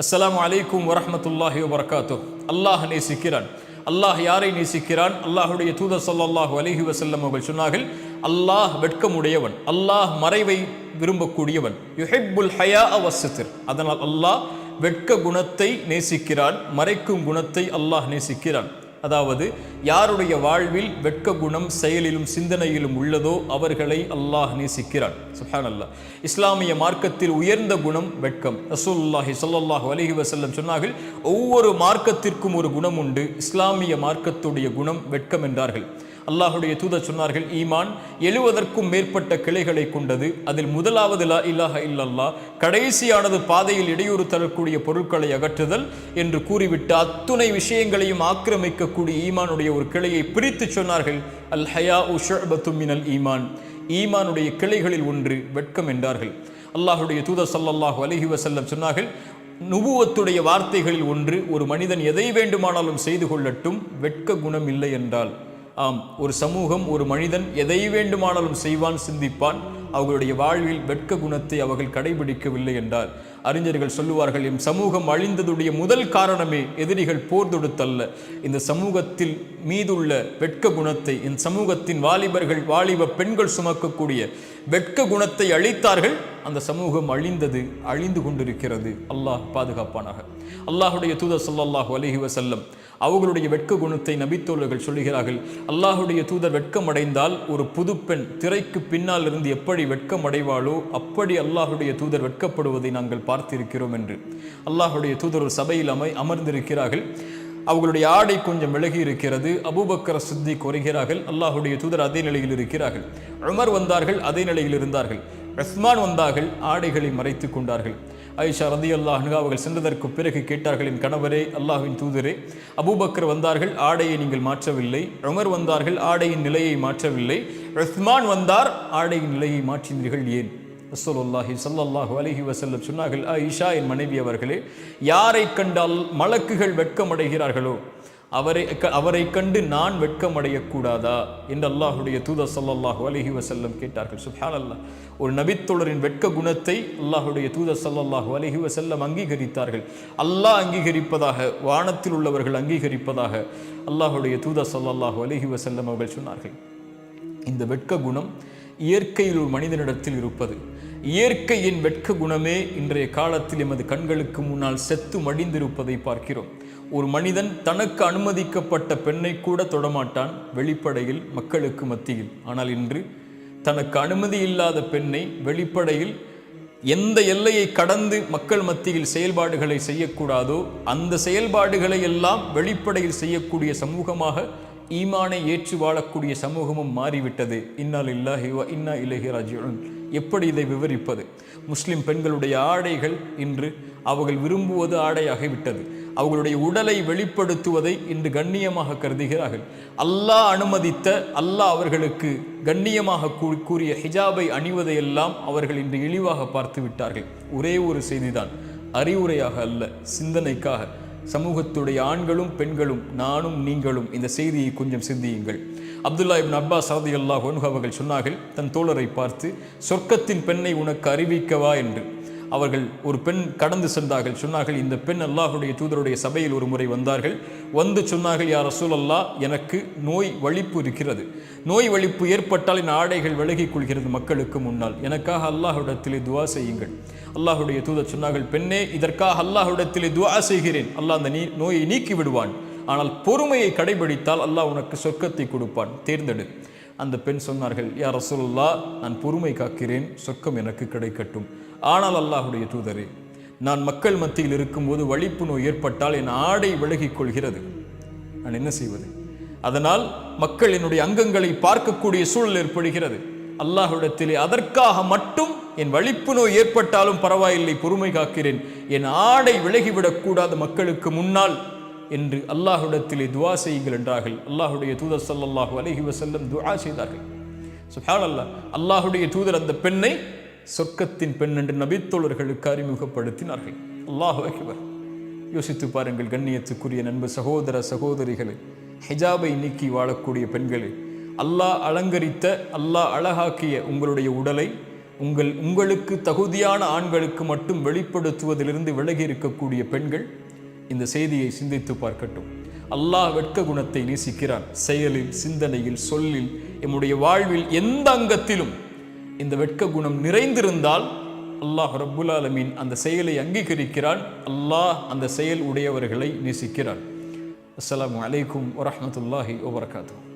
அஸ்லாம் அலைக்கும் வரமத்துல்லாஹி வரகாத்து அல்லாஹ் நேசிக்கிறான். அல்லாஹ் யாரை நேசிக்கிறான்? அல்லாஹுடைய தூத சொல்லாஹு அலைஹி வசல்லம் அவர்கள் சொன்னார்கள் அல்லாஹ் வெட்கமுடையவன் அல்லாஹ் மறைவை விரும்பக்கூடியவன் யுஹிப்புல் ஹயா வஸ்ஸித்ர். அதனால் அல்லாஹ் வெட்க குணத்தை நேசிக்கிறான் மறைக்கும் குணத்தை அல்லாஹ் நேசிக்கிறான். அதாவது யாருடைய வாழ்வில் வெட்க குணம் செயலிலும் சிந்தனையிலும் உள்ளதோ அவர்களை அல்லாஹ் நேசிக்கிறான். சுஹான் அல்லாஹ் இஸ்லாமிய மார்க்கத்தில் உயர்ந்த குணம் வெட்கம். ரசூல்லாஹி சொல்லல்லாஹ் அலைஹி வசல்லம் சொன்னார்கள் ஒவ்வொரு மார்க்கத்திற்கும் ஒரு குணம் உண்டு. இஸ்லாமிய மார்க்கத்துடைய குணம் வெட்கம் என்றார்கள். அல்லாஹுடைய தூதர் சொன்னார்கள் ஈமான் எழுவதற்கும் மேற்பட்ட கிளைகளை கொண்டது. அதில் முதலாவது லா இல்லாஹ இல்லல்லா கடைசியானது பாதையில் இடையூறு தரக்கூடிய பொருட்களை அகற்றுதல் என்று கூறிவிட்டு அத்துணை விஷயங்களையும் ஆக்கிரமிக்கக்கூடிய ஈமானுடைய ஒரு கிளையை பிரித்து சொன்னார்கள் அல் ஹயா உஷபத்துமினல் ஈமான். ஈமானுடைய கிளைகளில் ஒன்று வெட்கம் என்றார்கள். அல்லாஹுடைய தூதர் ஸல்லல்லாஹு அலஹி வசல்லம் சொன்னார்கள் நுபுவத்துடைய வார்த்தைகளில் ஒன்று ஒரு மனிதன் எதை வேண்டுமானாலும் செய்து கொள்ளட்டும் வெட்க குணம் இல்லை என்றால். ஆம் ஒரு சமூகம் ஒரு மனிதன் எதை வேண்டுமானாலும் செய்வான் சிந்திப்பான். அவர்களுடைய வாழ்வில் வெட்க குணத்தை அவர்கள் கடைபிடிக்கவில்லை என்றால் அறிஞர்கள் சொல்லுவார்கள் எம் சமூகம் அழிந்ததுடைய முதல் காரணமே எதிரிகள் போர் தொடுத்தல்ல. இந்த சமூகத்தில் மீதுள்ள வெட்க குணத்தை இந்த சமூகத்தின் வாலிபர்கள் வாலிப பெண்கள் சுமக்கக்கூடிய வெட்க குணத்தை அழித்தார்கள். அந்த சமூகம் அழிந்தது அழிந்து கொண்டிருக்கிறது. அல்லாஹ் பாதுகாப்பானாக. அல்லாஹுடைய தூத ஸல்லல்லாஹு அலைஹி வசல்லம் அவர்களுடைய வெட்க குணத்தை நபித்தோழர்கள் சொல்லுகிறார்கள் அல்லாஹுடைய தூதர் வெட்கமடைந்தால் ஒரு புதுப்பெண் திரைக்கு பின்னால் இருந்து எப்படி எப்படி வெட்கமடைவாளோ அப்படி அல்லாஹுடைய தூதர் வெட்கப்படுவதை நாங்கள் பார்த்திருக்கிறோம் என்று. அல்லாஹுடைய தூதர் ஒரு சபையில் அமை அமர்ந்திருக்கிறார்கள். அவர்களுடைய ஆடை கொஞ்சம் விலகி இருக்கிறது அபூபக்கர சித்தி குறைகிறார்கள் அல்லாஹுடைய தூதர் அதே நிலையில் இருக்கிறார்கள். உமர் வந்தார்கள் அதே நிலையில் இருந்தார்கள். ரஸ்மான் வந்தார்கள் ஆடைகளை மறைத்து கொண்டார்கள். ஐஷா ரதி அல்லாஹ் அவர்கள் சென்றதற்கு பிறகு கேட்டார்கள் என் கணவரே அல்லாஹ்வின் தூதரே அபூபக்கர் வந்தார்கள் ஆடையை நீங்கள் மாற்றவில்லை. உமர் வந்தார்கள் ஆடையின் நிலையை மாற்றவில்லை. ரஹ்மான் வந்தார் ஆடையின் நிலையை மாற்றினீர்கள் ஏன்? ரசூலுல்லாஹி சல்லாஹு அலஹி வசல்லம் சொன்னார்கள் ஐஷா என் மனைவி அவர்களே யாரை கண்டால் மலக்குகள் வெட்கமடைகிறார்களோ? அவரை க- அவரை கண்டு நான் வெட்கமடையக்கூடாதா? என்று அல்லாஹுடைய தூத சல்லாஹூ அலஹி வசல்லம் கேட்டார்கள். சுப்ஹானல்லாஹ் ஒரு நபித்தொடரின் வெட்க குணத்தை அல்லாஹுடைய தூத சல்லாஹூ அலஹி வசல்லம் அங்கீகரித்தார்கள். அல்லாஹ் அங்கீகரிப்பதாக வானத்தில் உள்ளவர்கள் அங்கீகரிப்பதாக அல்லாஹுடைய தூத சல்லாஹூ அலஹி வசல்லம் அவர்கள் சொன்னார்கள். இந்த வெட்க குணம் இயற்கையில் ஒரு மனிதனிடத்தில் இருப்பது. இயற்கையின் வெட்க குணமே இன்றைய காலத்தில் எமது கண்களுக்கு முன்னால் செத்து மடிந்திருப்பதை பார்க்கிறோம். ஒரு மனிதன் தனக்கு அனுமதிக்கப்பட்ட பெண்ணை கூட தொடமாட்டான் வெளிப்படையில் மக்களுக்கு மத்தியில். ஆனால் இன்று தனக்கு அனுமதி இல்லாத பெண்ணை வெளிப்படையில் எந்த எல்லையை கடந்து மக்கள் மத்தியில் செயல்பாடுகளை செய்யக்கூடாதோ அந்த செயல்பாடுகளை எல்லாம் வெளிப்படையில் செய்யக்கூடிய சமூகமாக ஈமானை ஏற்று வாழக்கூடிய சமூகமும் மாறிவிட்டது. இன்னால் இல்லாஹி இன்னா இலஹி எப்படி இதை விவரிப்பது? முஸ்லிம் பெண்களுடைய ஆடைகள் இன்று அவர்கள் விரும்புவது ஆடையாகிவிட்டது. அவர்களுடைய உடலை வெளிப்படுத்துவதை இன்று கண்ணியமாக கருதுகிறார்கள். அல்லாஹ் அனுமதித்த அல்லாஹ் அவர்களுக்கு கண்ணியமாக கூ- கூறிய ஹிஜாபை அணிவதையெல்லாம் அவர்கள் இன்று இழிவாக பார்த்து விட்டார்கள் ஒரே ஒரு செய்திதான். அறிவுரையாக அல்ல சிந்தனைக்காக. சமூகத்துடைய ஆண்களும் பெண்களும் நானும் நீங்களும் இந்த செய்தியை கொஞ்சம் சிந்தியுங்கள். அப்துல்லா இப்னு அப்பாஸ் சரதி அல்லாஹ் அவர்கள் சொன்னார்கள் தன் தோழரை பார்த்து சொர்க்கத்தின் பெண்ணை உனக்கு அறிவிக்கவா? என்று. அவர்கள் ஒரு பெண் கடந்து சென்றார்கள். சொன்னார்கள் இந்த பெண் அல்லாஹுடைய தூதருடைய சபையில் ஒரு முறை வந்தார்கள். வந்து சொன்னார்கள் யார் ரசூல் அல்லாஹ் எனக்கு நோய் வலிப்பு இருக்கிறது. நோய் வலிப்பு ஏற்பட்டால் என் ஆடைகள் விலகிக் கொள்கிறது மக்களுக்கு முன்னால். எனக்காக அல்லாஹுடத்திலே துவா செய்யுங்கள். அல்லாஹுடைய தூதர் சொன்னார்கள் பெண்ணே இதற்காக அல்லாஹுடத்திலே துவா செய்கிறேன். அல்லாஹ் அந்த நீ நோயை நீக்கி விடுவான் ஆனால் பொறுமையை கடைபிடித்தால் அல்லாஹ் உனக்கு சொர்க்கத்தை கொடுப்பான். தேர்ந்தெடு. அந்த பெண் சொன்னார்கள் யா ரசூல்லா நான் பொறுமை காக்கிறேன் சொர்க்கம் எனக்கு கிடைக்கட்டும். ஆனால் அல்லாஹுடைய தூதரே நான் மக்கள் மத்தியில் இருக்கும்போது வலிப்பு நோய் ஏற்பட்டால் என் ஆடை விலகிக் கொள்கிறது. நான் என்ன செய்வது? அதனால் மக்கள் என்னுடைய அங்கங்களை பார்க்கக்கூடிய சூழல் ஏற்படுகிறது. அல்லாஹுடத்திலே அதற்காக மட்டும் என் வலிப்பு நோய் ஏற்பட்டாலும் பரவாயில்லை பொறுமை காக்கிறேன். என் ஆடை விலகிவிடக்கூடாது மக்களுக்கு முன்னால். என்று அல்லாஹுடத்திலே துவா செய்யுங்கள் என்றார்கள். அல்லாஹுடைய தூதர் சல்லாஹு அலஹி வசல்லம் துவா செய்தார்கள். சுப்ஹானல்லாஹ். அல்லாஹுடைய தூதர் அந்த பெண்ணை சொர்க்கத்தின் பெண் என்று நபித்தோழர்களுக்கு அறிமுகப்படுத்தினார்கள். அல்லாஹு அகிவர் யோசித்து பாருங்கள் கண்ணியத்துக்குரிய நண்பு சகோதர சகோதரிகளே. ஹிஜாபை நீக்கி வாழக்கூடிய பெண்களே அல்லாஹ் அலங்கரித்த அல்லாஹ் அழகாக்கிய உங்களுடைய உடலை உங்கள் உங்களுக்கு தகுதியான ஆண்களுக்கு மட்டும் வெளிப்படுத்துவதிலிருந்து விலகி இருக்கக்கூடிய பெண்கள் இந்த செய்தியை சிந்தித்து பார்க்கட்டும். அல்லாஹ் வெட்க குணத்தை நேசிக்கிறான். செயலில் சிந்தனையில் சொல்லில் எம்முடைய வாழ்வில் எந்த அங்கத்திலும் இந்த வெட்க குணம் நிறைந்திருந்தால் அல்லாஹ் ரப்புல் ஆலமீன் அந்த செயலை அங்கீகரிக்கிறான். அல்லாஹ் அந்த செயல் உடையவர்களை நேசிக்கிறான். அஸ்லாம் அலைக்கும் வரமத்துல்லாஹி வபர்காத்தூ